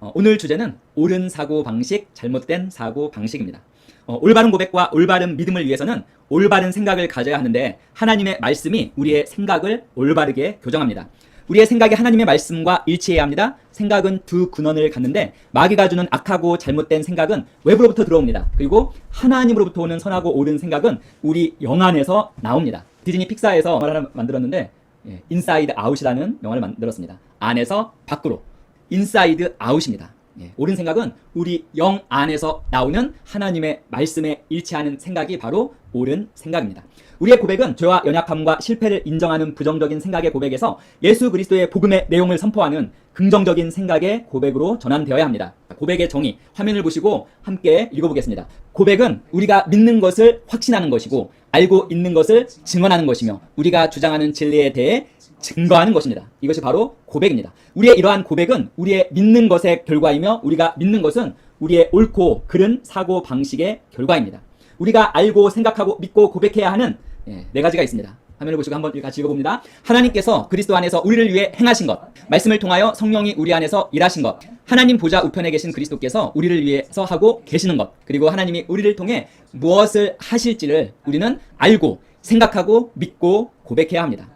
어, 오늘 주제는 옳은 사고 방식, 잘못된 사고 방식입니다. 어, 올바른 고백과 올바른 믿음을 위해서는 올바른 생각을 가져야 하는데 하나님의 말씀이 우리의 생각을 올바르게 교정합니다. 우리의 생각이 하나님의 말씀과 일치해야 합니다. 생각은 두 근원을 갖는데 마귀가 주는 악하고 잘못된 생각은 외부로부터 들어옵니다. 그리고 하나님으로부터 오는 선하고 옳은 생각은 우리 영 안에서 나옵니다. 디즈니 픽사에서 영화를 만들었는데 예, 인사이드 아웃이라는 영화를 만들었습니다. 안에서 밖으로 인사이드 아웃입니다. 예, 옳은 생각은 우리 영 안에서 나오는 하나님의 말씀에 일치하는 생각이 바로 옳은 생각입니다. 우리의 고백은 죄와 연약함과 실패를 인정하는 부정적인 생각의 고백에서 예수 그리스도의 복음의 내용을 선포하는 긍정적인 생각의 고백으로 전환되어야 합니다. 고백의 정의, 화면을 보시고 함께 읽어보겠습니다. 고백은 우리가 믿는 것을 확신하는 것이고 알고 있는 것을 증언하는 것이며 우리가 주장하는 진리에 대해 증거하는 것입니다. 이것이 바로 고백입니다. 우리의 이러한 고백은 우리의 믿는 것의 결과이며 우리가 믿는 것은 우리의 옳고 그른 사고 방식의 결과입니다. 우리가 알고 생각하고 믿고 고백해야 하는 예, 네 가지가 있습니다. 화면을 보시고 한번 같이 읽어봅니다. 하나님께서 그리스도 안에서 우리를 위해 행하신 것, 말씀을 통하여 성령이 우리 안에서 일하신 것, 하나님 보좌 우편에 계신 그리스도께서 우리를 위해서 하고 계시는 것, 그리고 하나님이 우리를 통해 무엇을 하실지를 우리는 알고 생각하고 믿고 고백해야 합니다.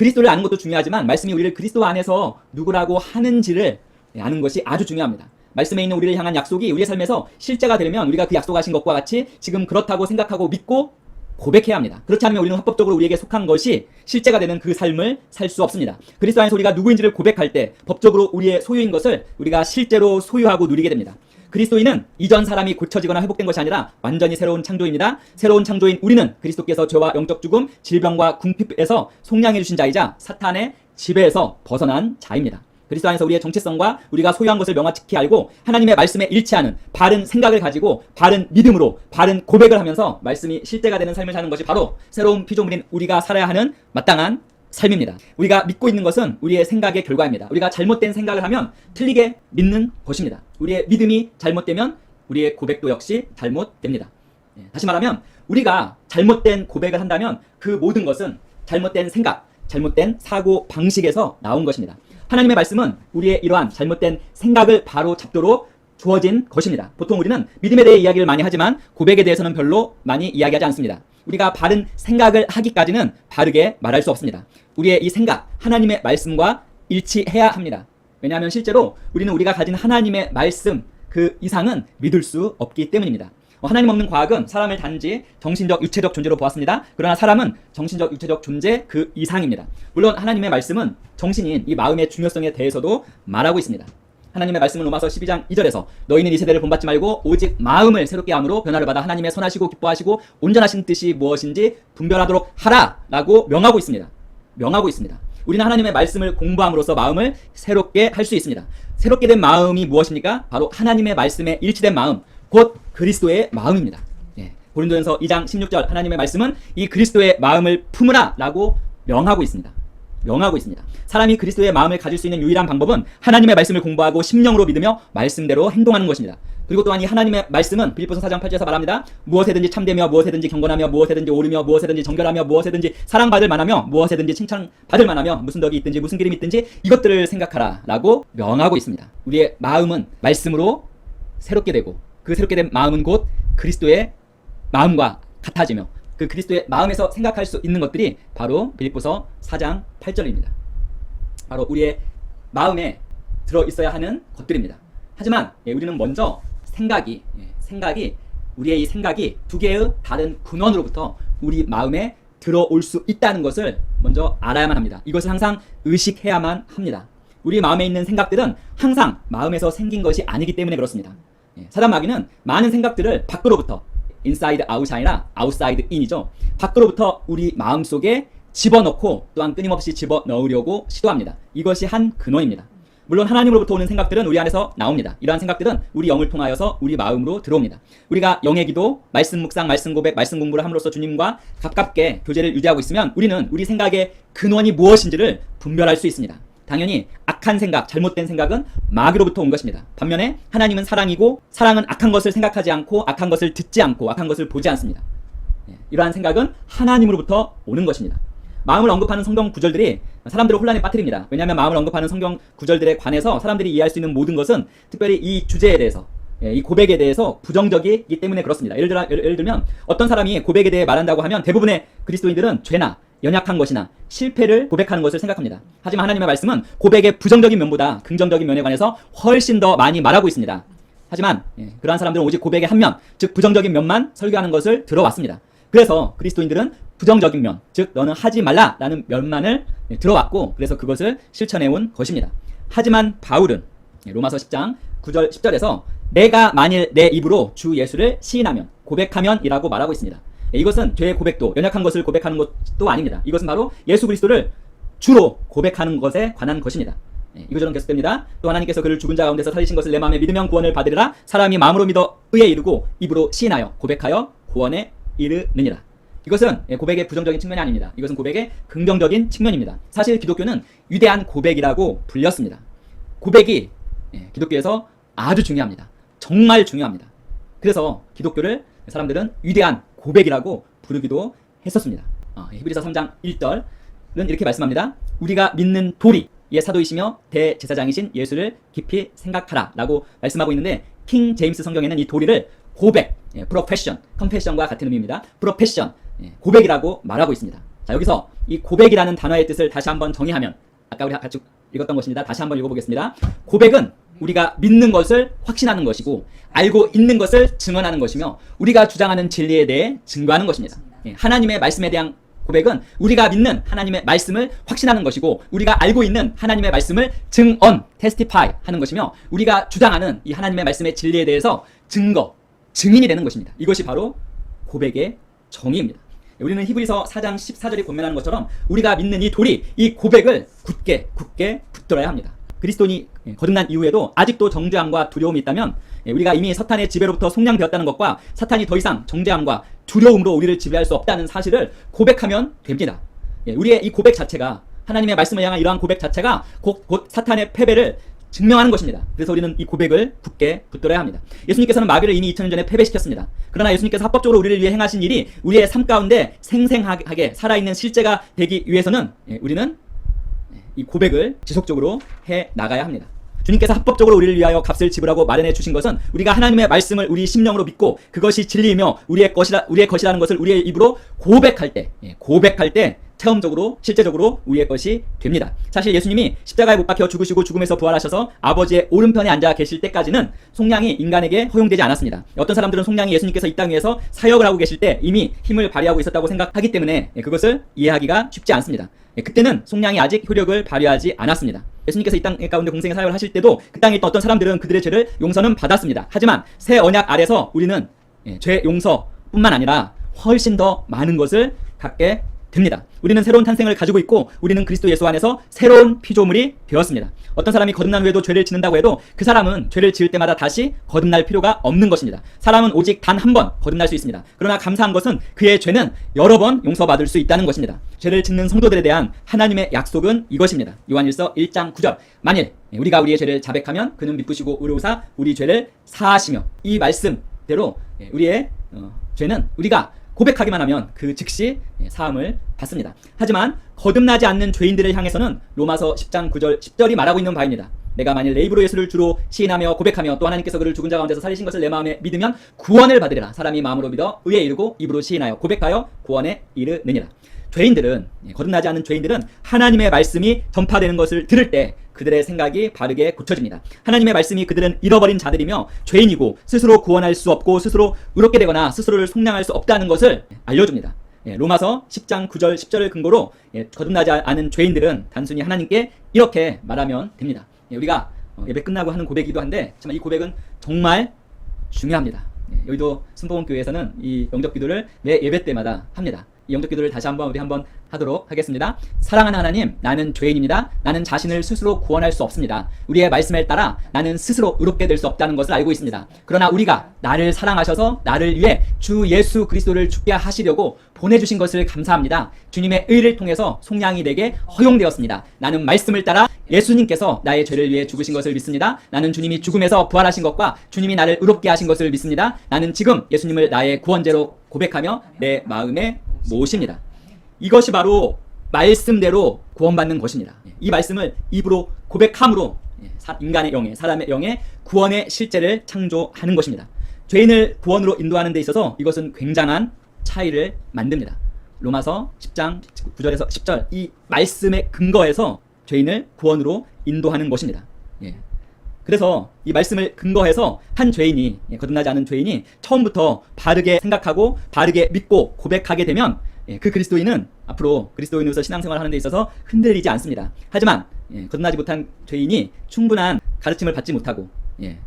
그리스도를 아는 것도 중요하지만 말씀이 우리를 그리스도 안에서 누구라고 하는지를 아는 것이 아주 중요합니다. 말씀에 있는 우리를 향한 약속이 우리의 삶에서 실제가 되려면 우리가 그 약속하신 것과 같이 지금 그렇다고 생각하고 믿고 고백해야 합니다. 그렇지 않으면 우리는 합법적으로 우리에게 속한 것이 실제가 되는 그 삶을 살 수 없습니다. 그리스도 안에서 우리가 누구인지를 고백할 때 법적으로 우리의 소유인 것을 우리가 실제로 소유하고 누리게 됩니다. 그리스도인은 이전 사람이 고쳐지거나 회복된 것이 아니라 완전히 새로운 창조입니다. 새로운 창조인 우리는 그리스도께서 죄와 영적 죽음, 질병과 궁핍에서 속량해 주신 자이자 사탄의 지배에서 벗어난 자입니다. 그리스도 안에서 우리의 정체성과 우리가 소유한 것을 명확히 알고 하나님의 말씀에 일치하는 바른 생각을 가지고 바른 믿음으로 바른 고백을 하면서 말씀이 실제가 되는 삶을 사는 것이 바로 새로운 피조물인 우리가 살아야 하는 마땅한 삶입니다. 우리가 믿고 있는 것은 우리의 생각의 결과입니다. 우리가 잘못된 생각을 하면 틀리게 믿는 것입니다. 우리의 믿음이 잘못되면 우리의 고백도 역시 잘못됩니다. 예, 다시 말하면 우리가 잘못된 고백을 한다면 그 모든 것은 잘못된 생각, 잘못된 사고 방식에서 나온 것입니다. 하나님의 말씀은 우리의 이러한 잘못된 생각을 바로 잡도록 주어진 것입니다. 보통 우리는 믿음에 대해 이야기를 많이 하지만 고백에 대해서는 별로 많이 이야기하지 않습니다. 우리가 바른 생각을 하기까지는 바르게 말할 수 없습니다. 우리의 이 생각, 하나님의 말씀과 일치해야 합니다. 왜냐하면 실제로 우리는 우리가 가진 하나님의 말씀 그 이상은 믿을 수 없기 때문입니다. 어, 하나님 없는 과학은 사람을 단지 정신적, 육체적 존재로 보았습니다. 그러나 사람은 정신적, 육체적 존재 그 이상입니다. 물론 하나님의 말씀은 정신인 이 마음의 중요성에 대해서도 말하고 있습니다. 하나님의 말씀은 로마서 12장 2절에서 너희는 이 세대를 본받지 말고 오직 마음을 새롭게 함으로 변화를 받아 하나님의 선하시고 기뻐하시고 온전하신 뜻이 무엇인지 분별하도록 하라라고 명하고 있습니다. 명하고 있습니다. 우리는 하나님의 말씀을 공부함으로써 마음을 새롭게 할 수 있습니다. 새롭게 된 마음이 무엇입니까? 바로 하나님의 말씀에 일치된 마음, 곧 그리스도의 마음입니다. 예. 고린도전서 2장 16절 하나님의 말씀은 이 그리스도의 마음을 품으라라고 명하고 있습니다. 명하고 있습니다. 사람이 그리스도의 마음을 가질 수 있는 유일한 방법은 하나님의 말씀을 공부하고 심령으로 믿으며 말씀대로 행동하는 것입니다. 그리고 또한 이 하나님의 말씀은 빌립보서 4장 8절에서 말합니다. 무엇에든지 참되며 무엇에든지 경건하며 무엇에든지 오르며 무엇에든지 정결하며 무엇에든지 사랑받을 만하며 무엇에든지 칭찬받을 만하며 무슨 덕이 있든지 무슨 기름이 있든지 이것들을 생각하라라고 명하고 있습니다. 우리의 마음은 말씀으로 새롭게 되고 그 새롭게 된 마음은 곧 그리스도의 마음과 같아지며 그 그리스도의 마음에서 생각할 수 있는 것들이 바로 빌립보서 4장 8절입니다. 바로 우리의 마음에 들어 있어야 하는 것들입니다. 하지만 예, 우리는 먼저 생각이 예, 생각이 우리의 이 생각이 두 개의 다른 근원으로부터 우리 마음에 들어올 수 있다는 것을 먼저 알아야만 합니다. 이것을 항상 의식해야만 합니다. 우리 마음에 있는 생각들은 항상 마음에서 생긴 것이 아니기 때문에 그렇습니다. 예, 사단 마귀는 많은 생각들을 밖으로부터 인사이드 아웃이 아니라 아웃사이드 인이죠. 밖으로부터 우리 마음 속에 집어넣고 또한 끊임없이 집어넣으려고 시도합니다. 이것이 한 근원입니다. 물론 하나님으로부터 오는 생각들은 우리 안에서 나옵니다. 이러한 생각들은 우리 영을 통하여서 우리 마음으로 들어옵니다. 우리가 영의 기도, 말씀 묵상, 말씀 고백, 말씀 공부를 함으로써 주님과 가깝게 교제를 유지하고 있으면 우리는 우리 생각의 근원이 무엇인지를 분별할 수 있습니다. 당연히 악한 생각, 잘못된 생각은 마귀로부터 온 것입니다. 반면에 하나님은 사랑이고 사랑은 악한 것을 생각하지 않고 악한 것을 듣지 않고 악한 것을 보지 않습니다. 예, 이러한 생각은 하나님으로부터 오는 것입니다. 마음을 언급하는 성경 구절들이 사람들을 혼란에 빠뜨립니다. 왜냐하면 마음을 언급하는 성경 구절들에 관해서 사람들이 이해할 수 있는 모든 것은 특별히 이 주제에 대해서 예, 이 고백에 대해서 부정적이기 때문에 그렇습니다. 예를 들어 예를, 예를 들면 어떤 사람이 고백에 대해 말한다고 하면 대부분의 그리스도인들은 죄나 연약한 것이나 실패를 고백하는 것을 생각합니다. 하지만 하나님의 말씀은 고백의 부정적인 면보다 긍정적인 면에 관해서 훨씬 더 많이 말하고 있습니다. 하지만 예, 그러한 사람들은 오직 고백의 한 면, 즉 부정적인 면만 설교하는 것을 들어왔습니다. 그래서 그리스도인들은 부정적인 면, 즉 너는 하지 말라라는 면만을 예, 들어왔고 그래서 그것을 실천해 온 것입니다. 하지만 바울은 예, 로마서 10장 9절 10절에서 내가 만일 내 입으로 주 예수를 시인하면 고백하면이라고 말하고 있습니다. 예, 이것은 죄의 고백도 연약한 것을 고백하는 것도 아닙니다. 이것은 바로 예수 그리스도를 주로 고백하는 것에 관한 것입니다. 예, 이거저런 계속됩니다. 또 하나님께서 그를 죽은 자 가운데서 살리신 것을 내 마음에 믿으면 구원을 받으리라. 사람이 마음으로 믿어 의에 이르고 입으로 시인하여 고백하여 구원에 이르느니라. 이것은 예, 고백의 부정적인 측면이 아닙니다. 이것은 고백의 긍정적인 측면입니다. 사실 기독교는 위대한 고백이라고 불렸습니다. 고백이 예, 기독교에서 아주 중요합니다. 정말 중요합니다. 그래서 기독교를 사람들은 위대한 고백이라고 부르기도 했었습니다. 어, 히브리서 3장 1절은 이렇게 말씀합니다. 우리가 믿는 도리 의 사도이시며 대제사장이신 예수를 깊이 생각하라라고 말씀하고 있는데 킹 제임스 성경에는 이 도리를 고백, 예, 프로페션, 컨페션과 같은 의미입니다. 프로페션, 예, 고백이라고 말하고 있습니다. 자 여기서 이 고백이라는 단어의 뜻을 다시 한번 정의하면 아까 우리 같이 읽었던 것입니다. 다시 한번 읽어보겠습니다. 고백은 우리가 믿는 것을 확신하는 것이고 알고 있는 것을 증언하는 것이며 우리가 주장하는 진리에 대해 증거하는 것입니다. 예, 하나님의 말씀에 대한 고백은 우리가 믿는 하나님의 말씀을 확신하는 것이고 우리가 알고 있는 하나님의 말씀을 증언, 테스티파이 하는 것이며 우리가 주장하는 이 하나님의 말씀의 진리에 대해서 증거, 증인이 되는 것입니다. 이것이 바로 고백의 정의입니다. 우리는 히브리서 4장 14절이 권면하는 것처럼 우리가 믿는 이 돌이 이 고백을 굳게 굳게 붙들어야 합니다. 그리스도인이 거듭난 이후에도 아직도 정죄함과 두려움이 있다면 예, 우리가 이미 사탄의 지배로부터 속량되었다는 것과 사탄이 더 이상 정죄함과 두려움으로 우리를 지배할 수 없다는 사실을 고백하면 됩니다. 예, 우리의 이 고백 자체가 하나님의 말씀을 향한 이러한 고백 자체가 곧, 곧 사탄의 패배를 증명하는 것입니다. 그래서 우리는 이 고백을 굳게 붙들어야 합니다. 예수님께서는 마귀를 이미 2000년 전에 패배시켰습니다. 그러나 예수님께서 합법적으로 우리를 위해 행하신 일이 우리의 삶 가운데 생생하게 살아있는 실제가 되기 위해서는 예, 우리는 이 고백을 지속적으로 해 나가야 합니다. 주님께서 합법적으로 우리를 위하여 값을 지불하고 마련해 주신 것은 우리가 하나님의 말씀을 우리 심령으로 믿고 그것이 진리이며 우리의 것이라 우리의 것이라는 것을 우리의 입으로 고백할 때, 예, 고백할 때 체험적으로 실제적으로 우리의 것이 됩니다. 사실 예수님이 십자가에 못 박혀 죽으시고 죽음에서 부활하셔서 아버지의 오른편에 앉아 계실 때까지는 속량이 인간에게 허용되지 않았습니다. 어떤 사람들은 속량이 예수님께서 이 땅 위에서 사역을 하고 계실 때 이미 힘을 발휘하고 있었다고 생각하기 때문에 예, 그것을 이해하기가 쉽지 않습니다. 예, 그때는 속량이 아직 효력을 발휘하지 않았습니다. 예수님께서 이 땅 가운데 공생의 사역을 하실 때도 그 땅에 있던 어떤 사람들은 그들의 죄를 용서는 받았습니다. 하지만 새 언약 아래서 우리는 예, 죄 용서뿐만 아니라 훨씬 더 많은 것을 갖게 됩니다. 우리는 새로운 탄생을 가지고 있고 우리는 그리스도 예수 안에서 새로운 피조물이 되었습니다. 어떤 사람이 거듭난 후에도 죄를 짓는다고 해도 그 사람은 죄를 지을 때마다 다시 거듭날 필요가 없는 것입니다. 사람은 오직 단 한 번 거듭날 수 있습니다. 그러나 감사한 것은 그의 죄는 여러 번 용서받을 수 있다는 것입니다. 죄를 짓는 성도들에 대한 하나님의 약속은 이것입니다. 요한일서 1장 9절. 만일 우리가 우리의 죄를 자백하면 그는 미쁘시고 의로우사 우리 죄를 사하시며 이 말씀대로 우리의 어, 죄는 우리가 고백하기만 하면 그 즉시 사함을 받습니다. 하지만 거듭나지 않는 죄인들을 향해서는 로마서 10장 9절 10절이 말하고 있는 바입니다. 내가 만일 내 입으로 예수를 주로 시인하며 고백하며 또 하나님께서 그를 죽은 자 가운데서 살리신 것을 내 마음에 믿으면 구원을 받으리라. 사람이 마음으로 믿어 의에 이르고 입으로 시인하여 고백하여 구원에 이르느니라. 죄인들은 거듭나지 않는 죄인들은 하나님의 말씀이 전파되는 것을 들을 때 그들의 생각이 바르게 고쳐집니다. 하나님의 말씀이 그들은 잃어버린 자들이며 죄인이고 스스로 구원할 수 없고 스스로 의롭게 되거나 스스로를 속량할 수 없다는 것을 알려줍니다. 예, 로마서 10장 9절 10절을 근거로 예, 거듭나지 않은 죄인들은 단순히 하나님께 이렇게 말하면 됩니다. 예, 우리가 어, 예배 끝나고 하는 고백이기도 한데 정말 이 고백은 정말 중요합니다. 예, 여의도 순복음교회에서는 이 영접 기도를 매 예배 때마다 합니다. 이 영접 기도를 다시 한번 우리 한번 하도록 하겠습니다. 사랑하는 하나님, 나는 죄인입니다. 나는 자신을 스스로 구원할 수 없습니다. 우리의 말씀을 따라 나는 스스로 의롭게 될 수 없다는 것을 알고 있습니다. 그러나 우리가 나를 사랑하셔서 나를 위해 주 예수 그리스도를 죽게 하시려고 보내주신 것을 감사합니다. 주님의 의를 통해서 속량이 내게 허용되었습니다. 나는 말씀을 따라 예수님께서 나의 죄를 위해 죽으신 것을 믿습니다. 나는 주님이 죽음에서 부활하신 것과 주님이 나를 의롭게 하신 것을 믿습니다. 나는 지금 예수님을 나의 구원제로 고백하며 내 마음에 모십니다. 이것이 바로 말씀대로 구원받는 것입니다. 예, 이 말씀을 입으로 고백함으로 예, 사- 인간의 영에 사람의 영에 구원의 실제를 창조하는 것입니다. 죄인을 구원으로 인도하는 데 있어서 이것은 굉장한 차이를 만듭니다. 로마서 10장 9절에서 10절 이 말씀의 근거에서 죄인을 구원으로 인도하는 것입니다. 예. 그래서 이 말씀을 근거해서 한 죄인이 예, 거듭나지 않은 죄인이 처음부터 바르게 생각하고 바르게 믿고 고백하게 되면 예, 그 그리스도인은 앞으로 그리스도인으로서 신앙생활을 하는 데 있어서 흔들리지 않습니다. 하지만 예, 거듭나지 못한 죄인이 충분한 가르침을 받지 못하고 예,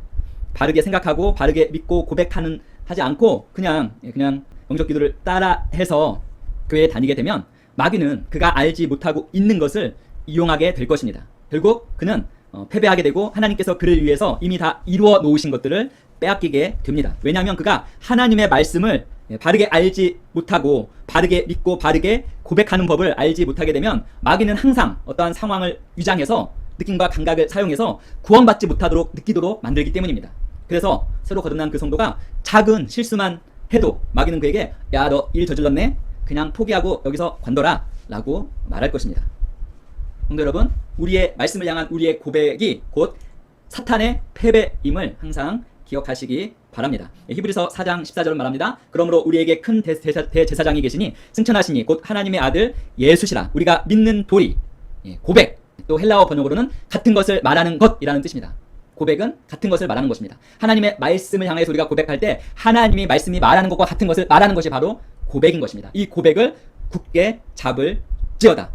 바르게 생각하고 바르게 믿고 고백하는 하지 않고 그냥 예, 그냥 영적 기도를 따라해서 교회에 다니게 되면 마귀는 그가 알지 못하고 있는 것을 이용하게 될 것입니다. 결국 그는 어, 패배하게 되고 하나님께서 그를 위해서 이미 다 이루어 놓으신 것들을 빼앗기게 됩니다. 왜냐하면 그가 하나님의 말씀을 예, 바르게 알지 못하고 바르게 믿고 바르게 고백하는 법을 알지 못하게 되면 마귀는 항상 어떠한 상황을 위장해서 느낌과 감각을 사용해서 구원받지 못하도록 느끼도록 만들기 때문입니다. 그래서 새로 거듭난 그 성도가 작은 실수만 해도 마귀는 그에게 야 너 일 저질렀네 그냥 포기하고 여기서 관둬라 라고 말할 것입니다. 성도 여러분, 우리의 말씀을 향한 우리의 고백이 곧 사탄의 패배임을 항상 기억하시기 바랍니다. 예, 히브리서 4장 14절은 말합니다. 그러므로 우리에게 큰 대- 대사- 대제사장이 계시니 승천하시니 곧 하나님의 아들 예수시라. 우리가 믿는 도리, 예, 고백, 또 헬라어 번역으로는 같은 것을 말하는 것이라는 뜻입니다. 고백은 같은 것을 말하는 것입니다. 하나님의 말씀을 향해서 우리가 고백할 때 하나님이 말씀이 말하는 것과 같은 것을 말하는 것이 바로 고백인 것입니다. 이 고백을 굳게 잡을지어다.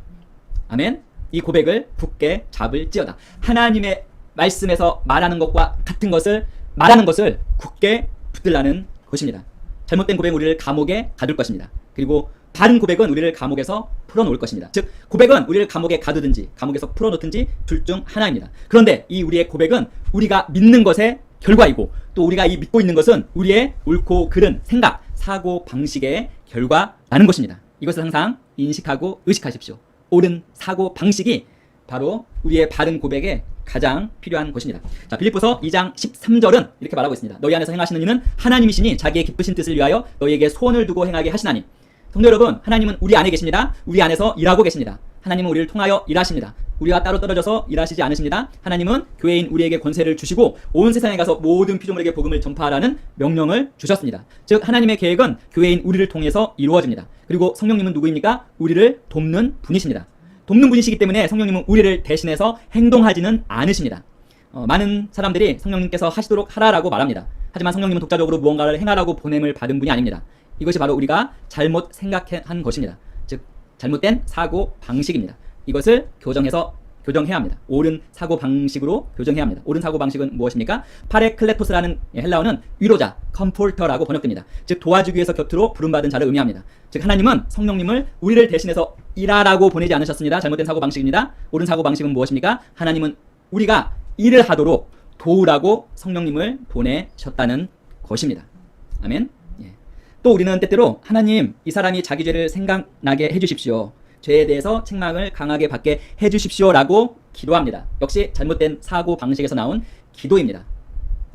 아멘. 이 고백을 굳게 잡을지어다. 하나님의 말씀에서 말하는 것과 같은 것을 말하는 것을 굳게 붙들라는 것입니다. 잘못된 고백은 우리를 감옥에 가둘 것입니다. 그리고 바른 고백은 우리를 감옥에서 풀어놓을 것입니다. 즉 고백은 우리를 감옥에 가두든지 감옥에서 풀어놓든지 둘 중 하나입니다. 그런데 이 우리의 고백은 우리가 믿는 것의 결과이고 또 우리가 이 믿고 있는 것은 우리의 옳고 그른 생각, 사고 방식의 결과라는 것입니다. 이것을 항상 인식하고 의식하십시오. 옳은 사고 방식이 바로 우리의 바른 고백에 가장 필요한 것입니다. 자, 빌립보서 2장 13절은 이렇게 말하고 있습니다. 너희 안에서 행하시는 이는 하나님이시니 자기의 기쁘신 뜻을 위하여 너희에게 소원을 두고 행하게 하시나니. 성도 여러분, 하나님은 우리 안에 계십니다. 우리 안에서 일하고 계십니다. 하나님은 우리를 통하여 일하십니다. 우리가 따로 떨어져서 일하시지 않으십니다. 하나님은 교회인 우리에게 권세를 주시고 온 세상에 가서 모든 피조물에게 복음을 전파하라는 명령을 주셨습니다. 즉 하나님의 계획은 교회인 우리를 통해서 이루어집니다. 그리고 성령님은 누구입니까? 우리를 돕는 분이십니다. 돕는 분이시기 때문에 성령님은 우리를 대신해서 행동하지는 않으십니다. 어, 많은 사람들이 성령님께서 하시도록 하라라고 말합니다. 하지만 성령님은 독자적으로 무언가를 행하라고 보냄을 받은 분이 아닙니다. 이것이 바로 우리가 잘못 생각한 것입니다. 즉 잘못된 사고 방식입니다. 이것을 교정해서 교정해야 합니다. 옳은 사고 방식으로 교정해야 합니다. 옳은 사고 방식은 무엇입니까? 파레클레토스라는 헬라어는 위로자, 컴포터라고 번역됩니다. 즉 도와주기 위해서 곁으로 부름받은 자를 의미합니다. 즉 하나님은 성령님을 우리를 대신해서 일하라고 보내지 않으셨습니다. 잘못된 사고 방식입니다. 옳은 사고 방식은 무엇입니까? 하나님은 우리가 일을 하도록 도우라고 성령님을 보내셨다는 것입니다. 아멘. 예. 또 우리는 때때로 하나님 이 사람이 자기 죄를 생각나게 해주십시오. 죄에 대해서 책망을 강하게 받게 해주십시오라고 기도합니다. 역시 잘못된 사고 방식에서 나온 기도입니다.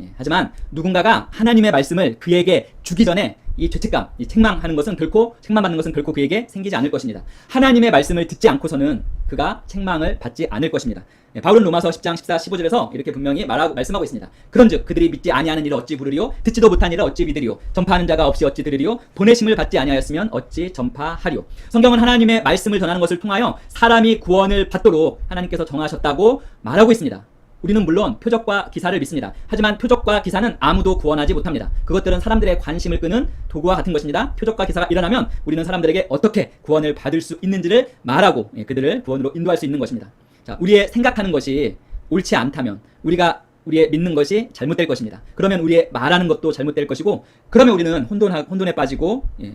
예, 하지만 누군가가 하나님의 말씀을 그에게 주기 전에 이 죄책감, 이 책망하는 것은 결코 책망받는 것은 결코 그에게 생기지 않을 것입니다. 하나님의 말씀을 듣지 않고서는 그가 책망을 받지 않을 것입니다. 예, 바울은 로마서 10장 14, 15절에서 이렇게 분명히 말하고 말씀하고 있습니다. 그런즉 그들이 믿지 아니하는 일을 어찌 부르리요 듣지도 못한 일을 어찌 믿으리요 전파하는 자가 없이 어찌 들으리요 보내심을 받지 아니하였으면 어찌 전파하리요 성경은 하나님의 말씀을 전하는 것을 통하여 사람이 구원을 받도록 하나님께서 정하셨다고 말하고 있습니다. 우리는 물론 표적과 기사를 믿습니다. 하지만 표적과 기사는 아무도 구원하지 못합니다. 그것들은 사람들의 관심을 끄는 도구와 같은 것입니다. 표적과 기사가 일어나면 우리는 사람들에게 어떻게 구원을 받을 수 있는지를 말하고 예, 그들을 구원으로 인도할 수 있는 것입니다. 자, 우리의 생각하는 것이 옳지 않다면 우리가 우리의 믿는 것이 잘못될 것입니다. 그러면 우리의 말하는 것도 잘못될 것이고 그러면 우리는 혼돈 혼돈에 빠지고 예,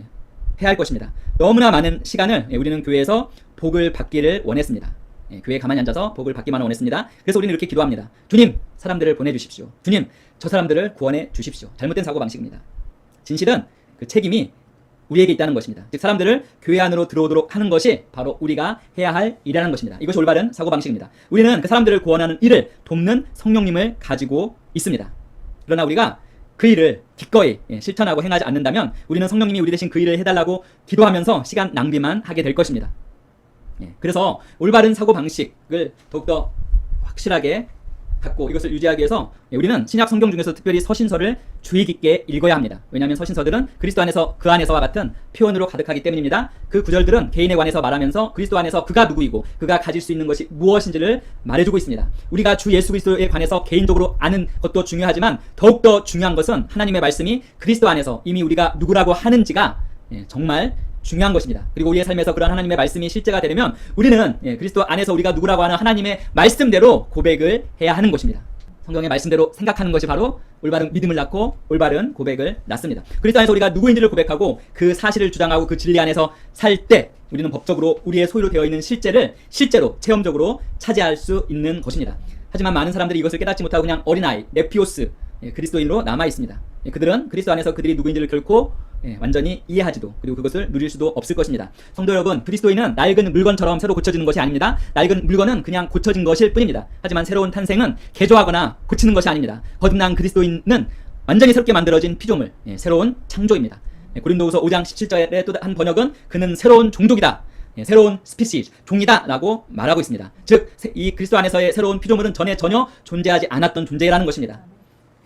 해야 할 것입니다. 너무나 많은 시간을 예, 우리는 교회에서 복을 받기를 원했습니다. 예, 교회에 가만히 앉아서 복을 받기만 원했습니다. 그래서 우리는 이렇게 기도합니다. 주님, 사람들을 보내주십시오. 주님, 저 사람들을 구원해 주십시오. 잘못된 사고 방식입니다. 진실은 그 책임이 우리에게 있다는 것입니다. 즉 사람들을 교회 안으로 들어오도록 하는 것이 바로 우리가 해야 할 일이라는 것입니다. 이것이 올바른 사고 방식입니다. 우리는 그 사람들을 구원하는 일을 돕는 성령님을 가지고 있습니다. 그러나 우리가 그 일을 기꺼이 예, 실천하고 행하지 않는다면 우리는 성령님이 우리 대신 그 일을 해달라고 기도하면서 시간 낭비만 하게 될 것입니다. 예, 그래서 올바른 사고 방식을 더욱더 확실하게 갖고 이것을 유지하기 위해서 예, 우리는 신약 성경 중에서 특별히 서신서를 주의 깊게 읽어야 합니다. 왜냐하면 서신서들은 그리스도 안에서 그 안에서와 같은 표현으로 가득하기 때문입니다. 그 구절들은 개인에 관해서 말하면서 그리스도 안에서 그가 누구이고 그가 가질 수 있는 것이 무엇인지를 말해주고 있습니다. 우리가 주 예수 그리스도에 관해서 개인적으로 아는 것도 중요하지만 더욱더 중요한 것은 하나님의 말씀이 그리스도 안에서 이미 우리가 누구라고 하는지가 예, 정말 중요한 것입니다. 그리고 우리의 삶에서 그런 하나님의 말씀이 실제가 되려면 우리는 예, 그리스도 안에서 우리가 누구라고 하는 하나님의 말씀대로 고백을 해야 하는 것입니다. 성경의 말씀대로 생각하는 것이 바로 올바른 믿음을 낳고 올바른 고백을 낳습니다. 그리스도 안에서 우리가 누구인지를 고백하고 그 사실을 주장하고 그 진리 안에서 살 때 우리는 법적으로 우리의 소유로 되어 있는 실제를 실제로 체험적으로 차지할 수 있는 것입니다. 하지만 많은 사람들이 이것을 깨닫지 못하고 그냥 어린아이, 네피오스, 예, 그리스도인으로 남아 있습니다. 예, 그들은 그리스도 안에서 그들이 누구인지를 결코 예, 완전히 이해하지도 그리고 그것을 누릴 수도 없을 것입니다. 성도 여러분, 그리스도인은 낡은 물건처럼 새로 고쳐지는 것이 아닙니다. 낡은 물건은 그냥 고쳐진 것일 뿐입니다. 하지만 새로운 탄생은 개조하거나 고치는 것이 아닙니다. 거듭난 그리스도인은 완전히 새롭게 만들어진 피조물, 예, 새로운 창조입니다. 예, 고린도후서 5장 17절의 또 한 번역은 그는 새로운 종족이다. 예, 새로운 스피시즈, 종이다라고 말하고 있습니다. 즉, 세- 이 그리스도 안에서의 새로운 피조물은 전에 전혀 존재하지 않았던 존재라는 것입니다.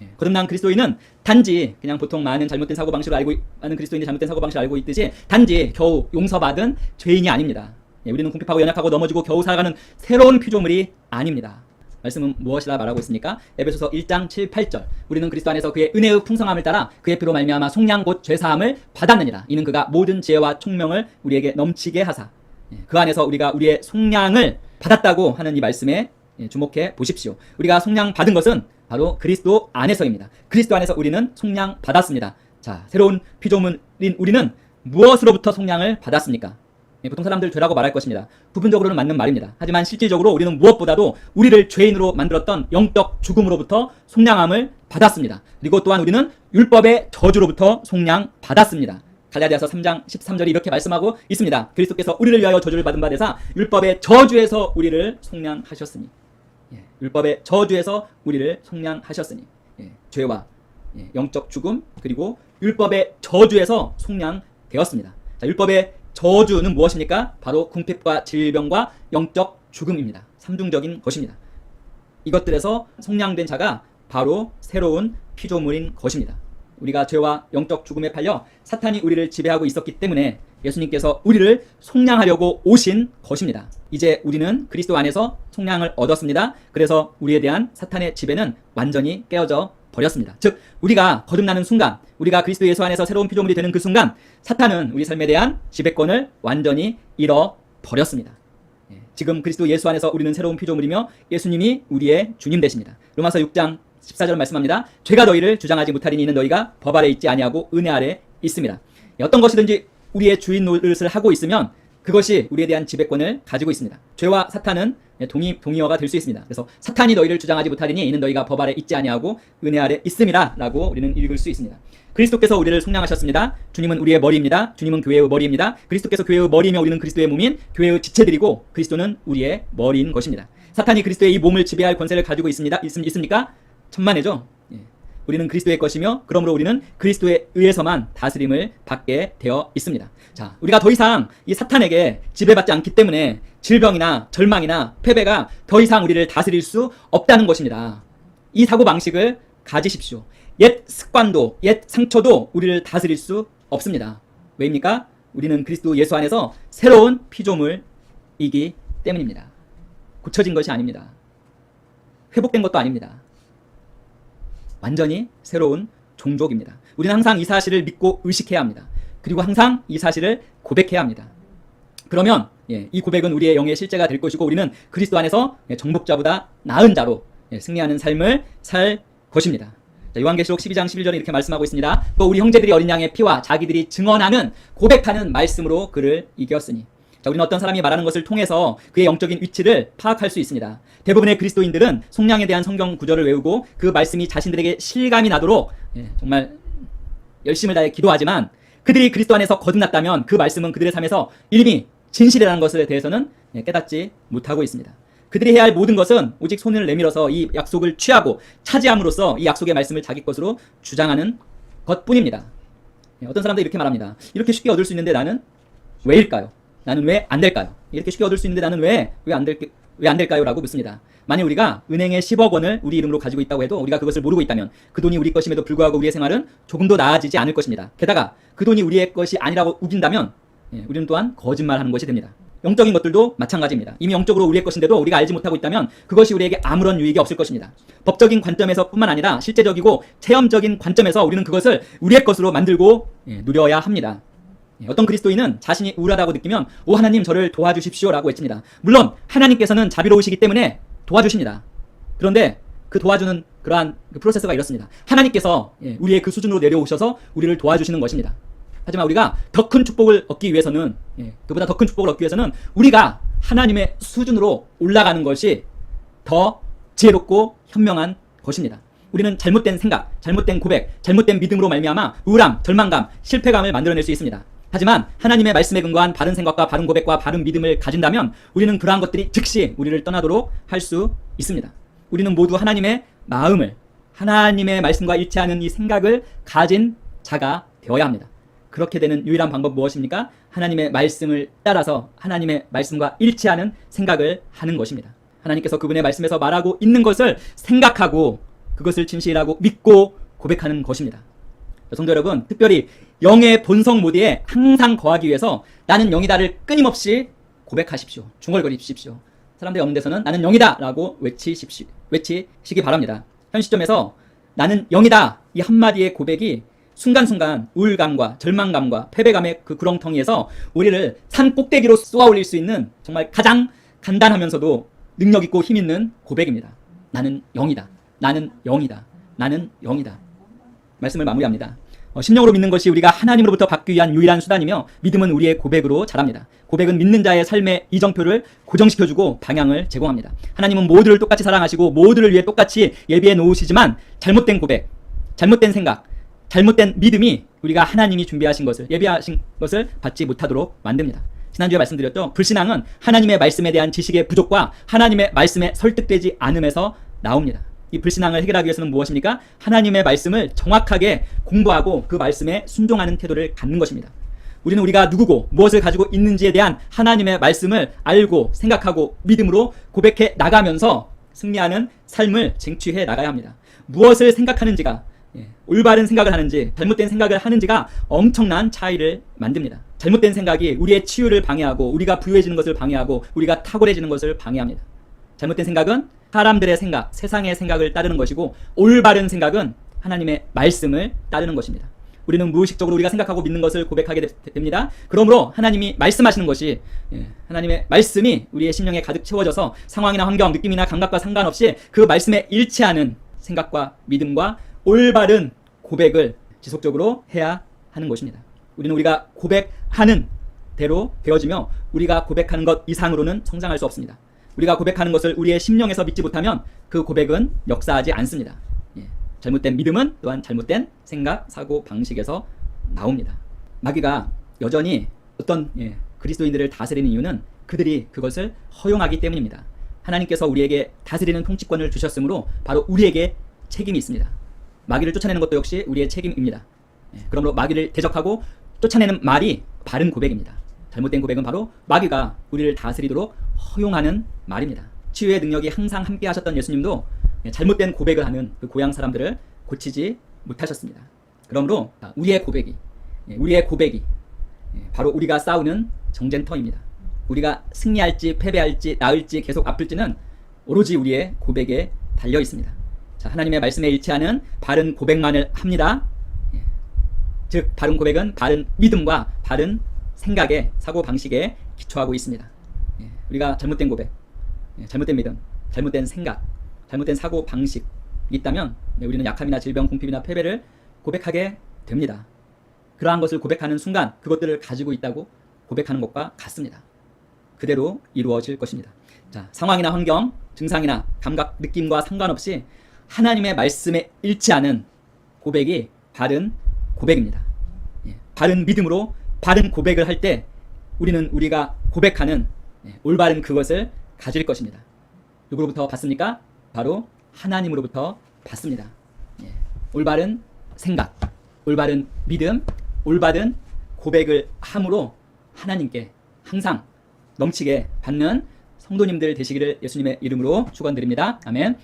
예, 거듭난 그리스도인은 단지 그냥 보통 많은 잘못된 사고 방식을 알고 있- 많은 그리스도인이 잘못된 사고 방식을 알고 있듯이 단지 겨우 용서받은 죄인이 아닙니다. 예, 우리는 궁핍하고 연약하고 넘어지고 겨우 살아가는 새로운 피조물이 아닙니다. 말씀은 무엇이라 말하고 있습니까? 에베소서 1장 7, 8절. 우리는 그리스도 안에서 그의 은혜의 풍성함을 따라 그의 피로 말미암아 속량 곧 죄사함을 받았느니라. 이는 그가 모든 지혜와 총명을 우리에게 넘치게 하사 예, 그 안에서 우리가 우리의 속량을 받았다고 하는 이 말씀에 예, 주목해 보십시오. 우리가 속량 받은 것은 바로 그리스도 안에서입니다. 그리스도 안에서 우리는 속량 받았습니다. 자, 새로운 피조물인 우리는 무엇으로부터 속량을 받았습니까? 예, 보통 사람들 죄라고 말할 것입니다. 부분적으로는 맞는 말입니다. 하지만 실질적으로 우리는 무엇보다도 우리를 죄인으로 만들었던 영적 죽음으로부터 속량함을 받았습니다. 그리고 또한 우리는 율법의 저주로부터 속량 받았습니다. 갈라디아서 3장 13절이 이렇게 말씀하고 있습니다. 그리스도께서 우리를 위하여 저주를 받은 바 되사 율법의 저주에서 우리를 속량하셨으니 예, 율법의 저주에서 우리를 속량하셨으니 예, 죄와 예, 영적 죽음 그리고 율법의 저주에서 속량되었습니다. 자, 율법의 저주는 무엇입니까? 바로 궁핍과 질병과 영적 죽음입니다. 삼중적인 것입니다. 이것들에서 속량된 자가 바로 새로운 피조물인 것입니다. 우리가 죄와 영적 죽음에 팔려 사탄이 우리를 지배하고 있었기 때문에 예수님께서 우리를 속량하려고 오신 것입니다. 이제 우리는 그리스도 안에서 속량을 얻었습니다. 그래서 우리에 대한 사탄의 지배는 완전히 깨어져 버렸습니다. 즉, 우리가 거듭나는 순간, 우리가 그리스도 예수 안에서 새로운 피조물이 되는 그 순간, 사탄은 우리 삶에 대한 지배권을 완전히 잃어 버렸습니다. 예, 지금 그리스도 예수 안에서 우리는 새로운 피조물이며 예수님이 우리의 주님 되십니다. 로마서 6장 14절 말씀합니다. 죄가 너희를 주장하지 못하리니 이는 너희가 법 아래 있지 아니하고 은혜 아래 있습니다. 예, 어떤 것이든지 우리의 주인 노릇을 하고 있으면 그것이 우리에 대한 지배권을 가지고 있습니다. 죄와 사탄은 예, 동의 동의어가 될 수 있습니다. 그래서 사탄이 너희를 주장하지 못하리니 이는 너희가 법 아래 있지 아니하고 은혜 아래 있음이라 라고 우리는 읽을 수 있습니다. 그리스도께서 우리를 속량하셨습니다. 주님은 우리의 머리입니다. 주님은 교회의 머리입니다. 그리스도께서 교회의 머리이며 우리는 그리스도의 몸인 교회의 지체들이고 그리스도는 우리의 머리인 것입니다. 사탄이 그리스도의 이 몸을 지배할 권세를 가지고 있습니다. 있, 있습니까? 천만에죠. 예. 우리는 그리스도의 것이며 그러므로 우리는 그리스도에 의해서만 다스림을 받게 되어 있습니다. 자, 우리가 더 이상 이 사탄에게 지배받지 않기 때문에 질병이나 절망이나 패배가 더 이상 우리를 다스릴 수 없다는 것입니다. 이 사고 방식을 가지십시오. 옛 습관도 옛 상처도 우리를 다스릴 수 없습니다. 왜입니까? 우리는 그리스도 예수 안에서 새로운 피조물이기 때문입니다. 고쳐진 것이 아닙니다. 회복된 것도 아닙니다. 완전히 새로운 종족입니다. 우리는 항상 이 사실을 믿고 의식해야 합니다. 그리고 항상 이 사실을 고백해야 합니다. 그러면 예, 이 고백은 우리의 영의 실제가 될 것이고 우리는 그리스도 안에서 예, 정복자보다 나은 자로 예, 승리하는 삶을 살 것입니다. 자, 요한계시록 12장 11절에 이렇게 말씀하고 있습니다. 또 우리 형제들이 어린 양의 피와 자기들이 증언하는 고백하는 말씀으로 그를 이겼으니. 자, 우리는 어떤 사람이 말하는 것을 통해서 그의 영적인 위치를 파악할 수 있습니다. 대부분의 그리스도인들은 속량에 대한 성경 구절을 외우고 그 말씀이 자신들에게 실감이 나도록 예, 정말 열심을 다해 기도하지만 그들이 그리스도 안에서 거듭났다면 그 말씀은 그들의 삶에서 이름이 진실이라는 것에 대해서는 예, 깨닫지 못하고 있습니다. 그들이 해야 할 모든 것은 오직 손을 내밀어서 이 약속을 취하고 차지함으로써 이 약속의 말씀을 자기 것으로 주장하는 것뿐입니다. 예, 어떤 사람들이 이렇게 말합니다. 이렇게 쉽게 얻을 수 있는데 나는 왜일까요? 나는 왜 안 될까요? 이렇게 쉽게 얻을 수 있는데 나는 왜 왜 안 될 왜 안 될까요? 라고 묻습니다. 만약 우리가 은행에 10억 원을 우리 이름으로 가지고 있다고 해도 우리가 그것을 모르고 있다면 그 돈이 우리 것임에도 불구하고 우리의 생활은 조금도 나아지지 않을 것입니다. 게다가 그 돈이 우리의 것이 아니라고 우긴다면 예, 우리는 또한 거짓말하는 것이 됩니다. 영적인 것들도 마찬가지입니다. 이미 영적으로 우리의 것인데도 우리가 알지 못하고 있다면 그것이 우리에게 아무런 유익이 없을 것입니다. 법적인 관점에서뿐만 아니라 실제적이고 체험적인 관점에서 우리는 그것을 우리의 것으로 만들고 예, 누려야 합니다. 예, 어떤 그리스도인은 자신이 우울하다고 느끼면 오 하나님 저를 도와주십시오라고 외칩니다. 물론 하나님께서는 자비로우시기 때문에 도와주십니다. 그런데 그 도와주는 그러한 그 프로세스가 이렇습니다. 하나님께서 예, 우리의 그 수준으로 내려오셔서 우리를 도와주시는 것입니다. 하지만 우리가 더 큰 축복을 얻기 위해서는 예, 그보다 더 큰 축복을 얻기 위해서는 우리가 하나님의 수준으로 올라가는 것이 더 지혜롭고 현명한 것입니다. 우리는 잘못된 생각, 잘못된 고백, 잘못된 믿음으로 말미암아 우울함, 절망감, 실패감을 만들어낼 수 있습니다. 하지만 하나님의 말씀에 근거한 바른 생각과 바른 고백과 바른 믿음을 가진다면 우리는 그러한 것들이 즉시 우리를 떠나도록 할 수 있습니다. 우리는 모두 하나님의 마음을 하나님의 말씀과 일치하는 이 생각을 가진 자가 되어야 합니다. 그렇게 되는 유일한 방법 무엇입니까? 하나님의 말씀을 따라서 하나님의 말씀과 일치하는 생각을 하는 것입니다. 하나님께서 그분의 말씀에서 말하고 있는 것을 생각하고 그것을 진실하고 믿고 고백하는 것입니다. 성도 여러분, 특별히 영의 본성 모드에 항상 거하기 위해서 나는 영이다를 끊임없이 고백하십시오. 중얼거리십시오. 사람들이 없는 데서는 나는 영이다 라고 외치십시, 외치시기 바랍니다. 현 시점에서 나는 영이다 이 한마디의 고백이 순간순간 우울감과 절망감과 패배감의 그 구렁텅이에서 우리를 산 꼭대기로 쏘아 올릴 수 있는 정말 가장 간단하면서도 능력 있고 힘 있는 고백입니다. 나는 영이다. 나는 영이다. 나는 영이다. 말씀을 마무리합니다. 어, 심령으로 믿는 것이 우리가 하나님으로부터 받기 위한 유일한 수단이며 믿음은 우리의 고백으로 자랍니다. 고백은 믿는 자의 삶의 이정표를 고정시켜주고 방향을 제공합니다. 하나님은 모두를 똑같이 사랑하시고 모두를 위해 똑같이 예비해 놓으시지만 잘못된 고백, 잘못된 생각, 잘못된 믿음이 우리가 하나님이 준비하신 것을 예비하신 것을 받지 못하도록 만듭니다. 지난주에 말씀드렸죠. 불신앙은 하나님의 말씀에 대한 지식의 부족과 하나님의 말씀에 설득되지 않음에서 나옵니다. 이 불신앙을 해결하기 위해서는 무엇입니까? 하나님의 말씀을 정확하게 공부하고 그 말씀에 순종하는 태도를 갖는 것입니다. 우리는 우리가 누구고 무엇을 가지고 있는지에 대한 하나님의 말씀을 알고 생각하고 믿음으로 고백해 나가면서 승리하는 삶을 쟁취해 나가야 합니다. 무엇을 생각하는지가 예, 올바른 생각을 하는지 잘못된 생각을 하는지가 엄청난 차이를 만듭니다. 잘못된 생각이 우리의 치유를 방해하고 우리가 부유해지는 것을 방해하고 우리가 탁월해지는 것을 방해합니다. 잘못된 생각은 사람들의 생각, 세상의 생각을 따르는 것이고 올바른 생각은 하나님의 말씀을 따르는 것입니다. 우리는 무의식적으로 우리가 생각하고 믿는 것을 고백하게 되- 됩니다. 그러므로 하나님이 말씀하시는 것이 예, 하나님의 말씀이 우리의 심령에 가득 채워져서 상황이나 환경, 느낌이나 감각과 상관없이 그 말씀에 일치하는 생각과 믿음과 올바른 고백을 지속적으로 해야 하는 것입니다. 우리는 우리가 고백하는 대로 되어지며 우리가 고백하는 것 이상으로는 성장할 수 없습니다. 우리가 고백하는 것을 우리의 심령에서 믿지 못하면 그 고백은 역사하지 않습니다. 예, 잘못된 믿음은 또한 잘못된 생각, 사고, 방식에서 나옵니다. 마귀가 여전히 어떤 예, 그리스도인들을 다스리는 이유는 그들이 그것을 허용하기 때문입니다. 하나님께서 우리에게 다스리는 통치권을 주셨으므로 바로 우리에게 책임이 있습니다. 마귀를 쫓아내는 것도 역시 우리의 책임입니다. 예, 그러므로 마귀를 대적하고 쫓아내는 말이 바른 고백입니다. 잘못된 고백은 바로 마귀가 우리를 다스리도록 허용하는 말입니다. 치유의 능력이 항상 함께 하셨던 예수님도 예, 잘못된 고백을 하는 그 고향 사람들을 고치지 못하셨습니다. 그러므로 우리의 고백이, 예, 우리의 고백이 예, 바로 우리가 싸우는 정쟁터입니다. 우리가 승리할지 패배할지 나을지 계속 아플지는 오로지 우리의 고백에 달려 있습니다. 자, 하나님의 말씀에 일치하는 바른 고백만을 합니다. 예. 즉 바른 고백은 바른 믿음과 바른 생각의 사고 방식에 기초하고 있습니다. 예, 우리가 잘못된 고백, 예, 잘못된 믿음, 잘못된 생각, 잘못된 사고 방식이 있다면 네, 우리는 약함이나 질병, 궁핍이나 패배를 고백하게 됩니다. 그러한 것을 고백하는 순간 그것들을 가지고 있다고 고백하는 것과 같습니다. 그대로 이루어질 것입니다. 자, 상황이나 환경, 증상이나 감각, 느낌과 상관없이 하나님의 말씀에 일치하는 고백이 바른 고백입니다. 예, 바른 믿음으로 바른 고백을 할 때 우리는 우리가 고백하는 예, 올바른 그것을 가질 것입니다. 누구로부터 받습니까? 바로 하나님으로부터 받습니다. 예, 올바른 생각, 올바른 믿음, 올바른 고백을 함으로 하나님께 항상 넘치게 받는 성도님들 되시기를 예수님의 이름으로 축원드립니다. 아멘.